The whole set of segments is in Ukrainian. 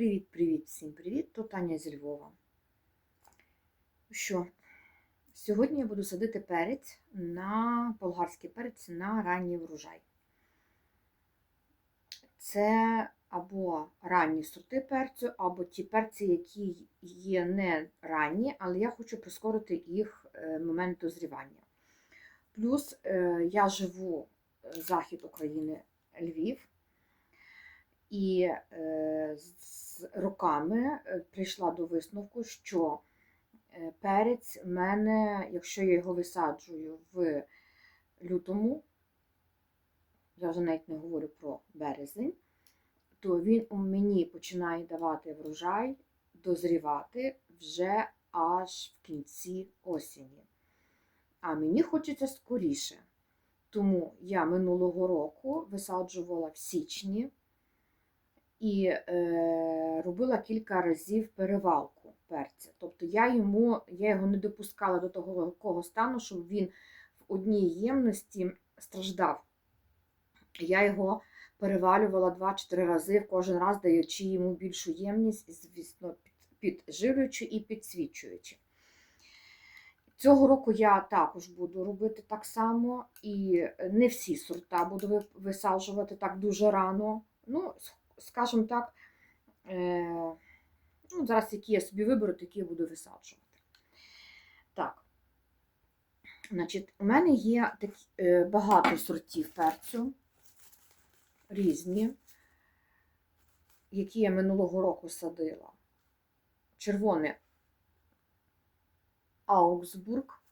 Привіт-привіт, всім привіт! То Таня зі Львова. Що, сьогодні я буду садити перець на болгарський перець на ранній врожай. Це або ранні сорти перцю, або ті перці, які є не ранні, але я хочу прискорити їх е, момент дозрівання. Плюс е, я живу е, захід України Львів. І е, з роками е, прийшла до висновку, що е, перець в мене, якщо я його висаджую в лютому, я вже навіть не говорю про березень, то він у мені починає давати врожай, дозрівати вже аж в кінці осені. А мені хочеться скоріше. Тому я минулого року висаджувала в січні і е, робила кілька разів перевалку перця. Тобто я йому, я його не допускала до того такого стану, щоб він в одній ємності страждав. Я його перевалювала 2-4 рази, кожен раз даючи йому більшу ємність, звісно, підживлюючи і підсвічуючи. Цього року я також буду робити так само, і не всі сорта буду висаджувати так дуже рано. Ну, скажімо так, е, ну, зараз які я собі виберу, такі я буду висаджувати. Так, значить, у мене є такі, е, багато сортів перцю, різні, які я минулого року садила. Червоне Аугсбург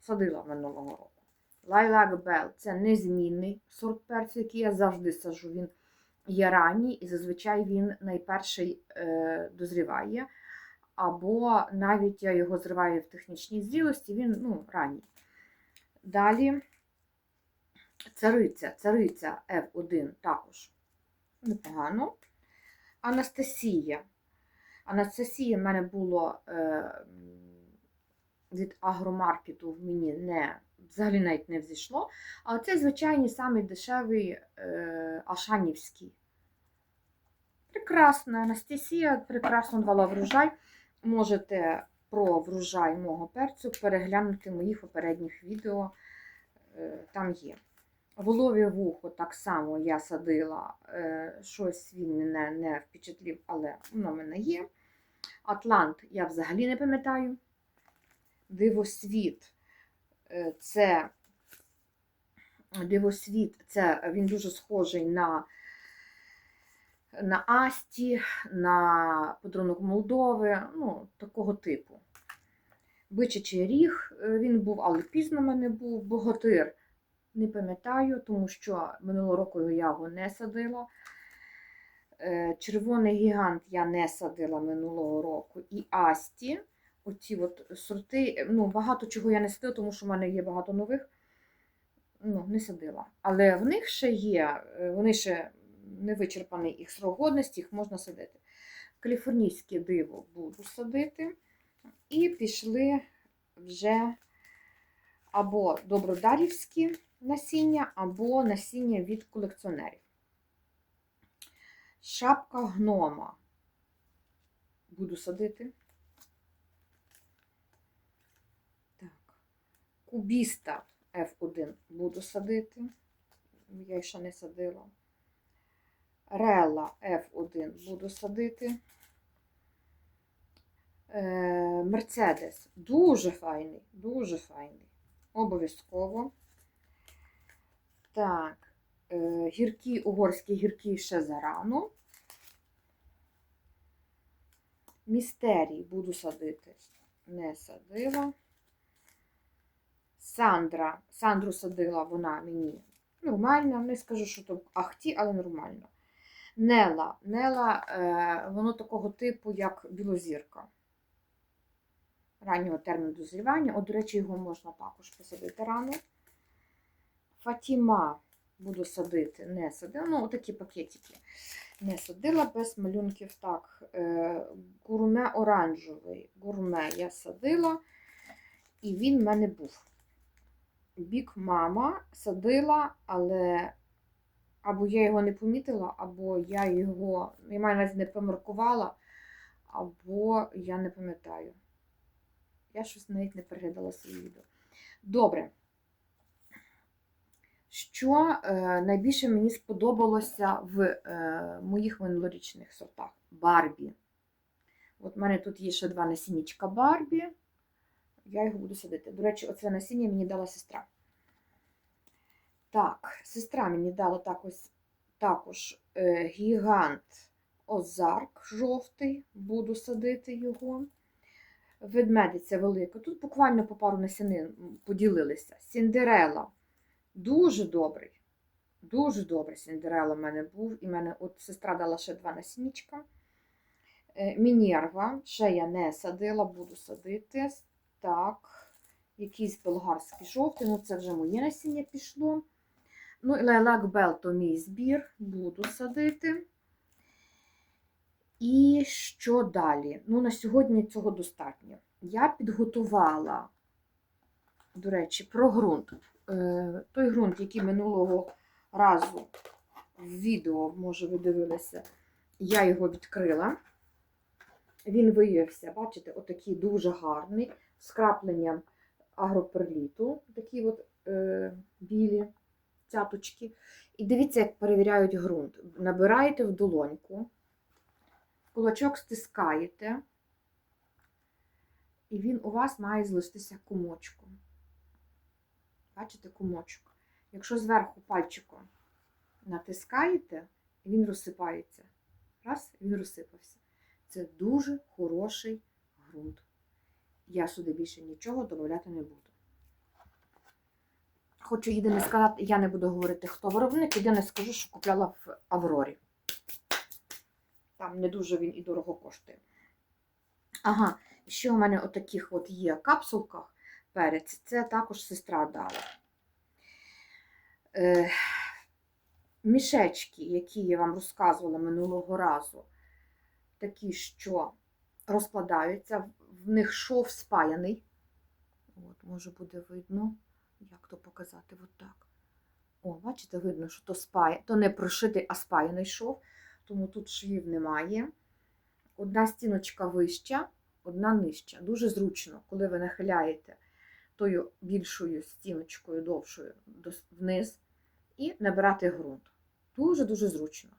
садила минулого року. Лайлак Бел це незмінний сорт перцю, який я завжди сажу. Він є ранній, і зазвичай він найперший е, дозріває. Або навіть я його зриваю в технічній зрілості, він ну, ранній. Далі цариця, цариця F1 також непогано. Анастасія. Анастасія в мене було е, від агромаркету в мені не, взагалі навіть не взійшло. А це звичайний самий дешевий е, Ашанівський. Прекрасна Анастасія, прекрасно давала врожай. Можете про врожай мого перцю переглянути моїх попередніх відео. Е, там є. Волові вухо так само я садила, е, щось він мене не впечатлів, але воно в мене є. Атлант я взагалі не пам'ятаю. Дивосвіт це дивосвіт, це він дуже схожий на на Асті, на подарунок Молдови, ну, такого типу. Бичачий ріг е, він був, але пізно мене був. Богатир не пам'ятаю, тому що минулого року я його не садила. Е, червоний гігант я не садила минулого року. І Асті. Оці от сорти, ну, багато чого я не садила, тому що в мене є багато нових. Ну, не садила. Але в них ще є, е, вони ще не вичерпаний їх срок годності, їх можна садити. Каліфорнійське диво буду садити. І пішли вже або добродарівські насіння, або насіння від колекціонерів. Шапка гнома буду садити. Кубіста F1 буду садити. Я ще не садила. Рела F1 буду садити. Мерседес дуже файний, дуже файний. Обов'язково. Так, е, гіркі, угорські гіркі ще зарано. Містерій буду садити. Не садила. Сандра. Сандру садила вона мені нормально. Не скажу, що то ахті, але нормально. Нела. Нела, е, воно такого типу, як білозірка. Раннього терміну дозрівання. От, до речі, його можна також посадити рано. Фатіма буду садити, не садила. Ну, отакі пакетики. Не садила без малюнків. Так, е, гурме оранжевий. Гурме я садила, і він в мене був. Бік мама садила, але або я його не помітила, або я його, я маю на увазі, не помаркувала, або я не пам'ятаю. Я щось навіть не переглядала своє відео. Добре. Що е, найбільше мені сподобалося в е, моїх минулорічних сортах? Барбі. От в мене тут є ще два насіннячка Барбі. Я їх буду садити. До речі, оце насіння мені дала сестра. Так, сестра мені дала так ось, також е, гігант Озарк жовтий. Буду садити його. Ведмедиця велика. Тут буквально по пару насінин поділилися. Сіндерела. Дуже добрий. Дуже добрий Сіндерела в мене був. І мене от сестра дала ще два насіннячка. Е, Мінерва. Ще я не садила, буду садити. Так. Якийсь болгарський жовтий. Ну, це вже моє насіння пішло. Ну, і лайлак Бел то мій збір. Буду садити. І що далі? Ну, на сьогодні цього достатньо. Я підготувала, до речі, про ґрунт. Е, той ґрунт, який минулого разу в відео, може, ви дивилися, я його відкрила. Він виявився, бачите, отакий дуже гарний, з крапленням агроперліту, такі от е, білі цяточки. І дивіться, як перевіряють ґрунт. Набираєте в долоньку, кулачок стискаєте, і він у вас має залишитися комочком. Бачите, комочок. Якщо зверху пальчиком натискаєте, він розсипається. Раз, він розсипався. Це дуже хороший ґрунт. Я сюди більше нічого додати не буду. Хочу єдине сказати, я не буду говорити, хто виробник, єдине скажу, що купляла в Аврорі. Там не дуже він і дорого коштує. Ага, ще у мене отаких от є капсулках перець. Це також сестра дала. Е, мішечки, які я вам розказувала минулого разу, такі, що розкладаються, в них шов спаяний. От, може буде видно, як то показати, от так. О, бачите, видно, що то спає, то не прошитий, а спаяний шов, тому тут швів немає. Одна стіночка вища, одна нижча. Дуже зручно, коли ви нахиляєте тою більшою стіночкою довшою вниз і набирати ґрунт. Дуже-дуже зручно.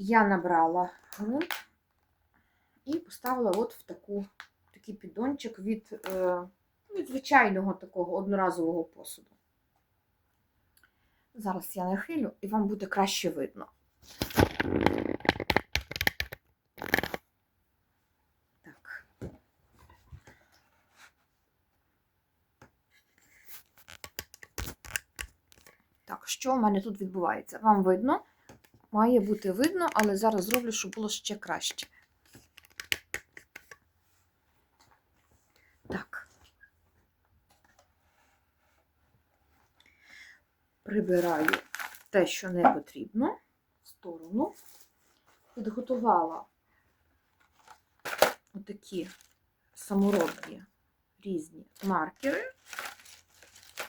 Я набрала ґрунт і поставила от в таку, такий піддончик від, е, від звичайного такого одноразового посуду. Зараз я нахилю і вам буде краще видно. Так. Так, що в мене тут відбувається? Вам видно? Має бути видно, але зараз зроблю, щоб було ще краще. Так. Прибираю те, що не потрібно, в сторону. Підготувала отакі саморобні різні маркери,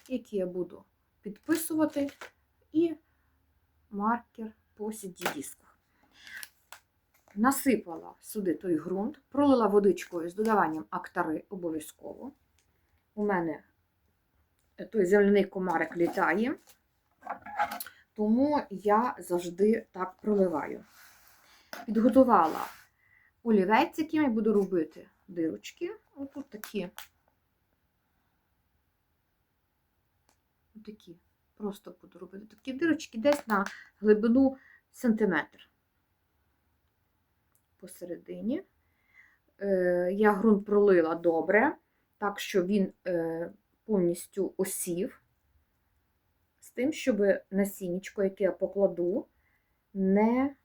які я буду підписувати, і маркер по CD-дисках. Насипала сюди той ґрунт, пролила водичкою з додаванням актари обов'язково. У мене той земляний комарик літає, тому я завжди так проливаю. Підготувала олівець, яким я буду робити дирочки. Отут такі. Такі. Просто буду робити такі дирочки десь на глибину сантиметр. Посередині. Е, я ґрунт пролила добре, так що він е, повністю осів, з тим, щоб насіннячко, яке я покладу, не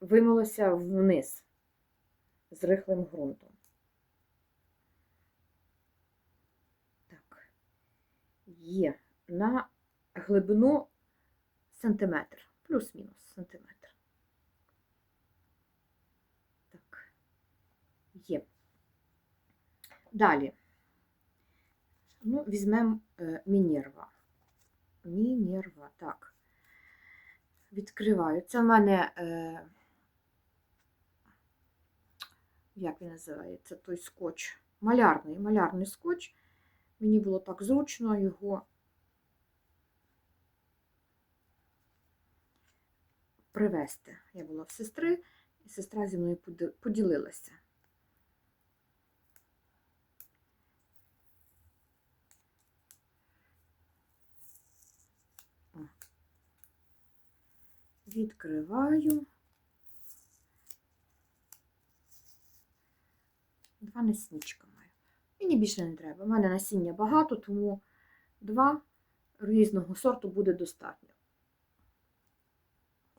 вимилося вниз з рихлим ґрунтом. Так, є на глибину сантиметр, плюс-мінус сантиметр. Так, є. Далі, ну, візьмемо е, Мінерва. Мінерва, так. відкриваю. Це в мене, е, як він називається, той скотч. Малярний, малярний скотч. Мені було так зручно його привезти. Я була в сестри, і сестра зі мною поділилася. Відкриваю. Два наснічка маю. Мені більше не треба. У мене насіння багато, тому два різного сорту буде достатньо.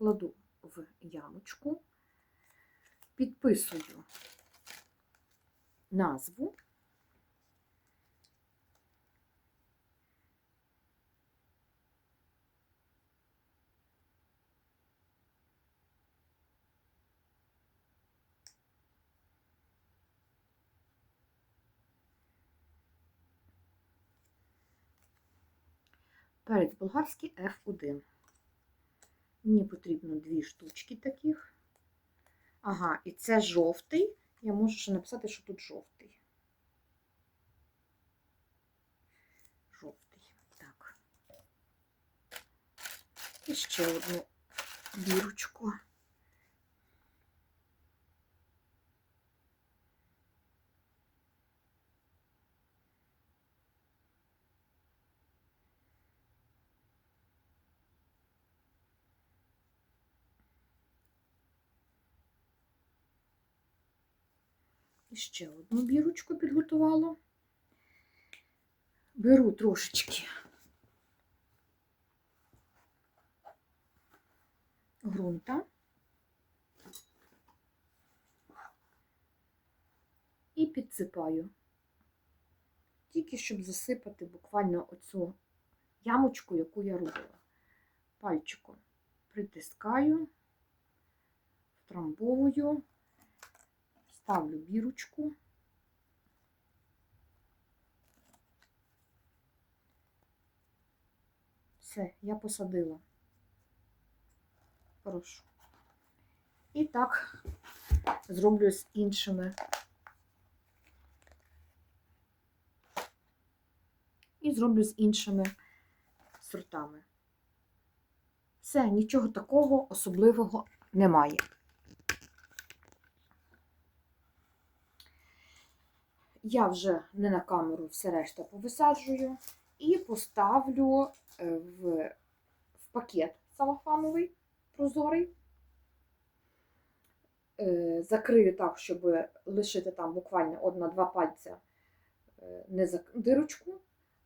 Кладу в ямочку, підписую назву. Перець болгарський F1. Мені потрібно дві штучки таких. Ага, і це жовтий. Я можу ще написати, що тут жовтий. Жовтий. Так. І ще одну бірочку. І ще одну бірочку підготувала. Беру трошечки ґрунта і підсипаю. Тільки щоб засипати буквально оцю ямочку, яку я робила. Пальчиком притискаю, втрамбовую. Ставлю бірочку. Все, я посадила. Прошу. І так зроблю з іншими. І зроблю з іншими сортами. Все, нічого такого особливого немає. Я вже не на камеру все решта повисаджую і поставлю е, в, в пакет салафановий прозорий. Е, Закрию так, щоб лишити там буквально одна-два пальця е, не за дирочку.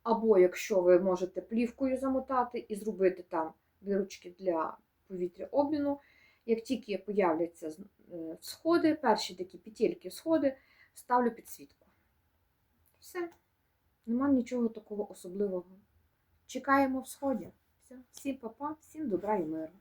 Або якщо ви можете плівкою замотати і зробити там дирочки для повітря обміну. Як тільки появляться е, перші такі петельки сходи, ставлю підсвітку. Все. Нема нічого такого особливого. Чекаємо в сході. Все. Всім папа, всім добра і миру.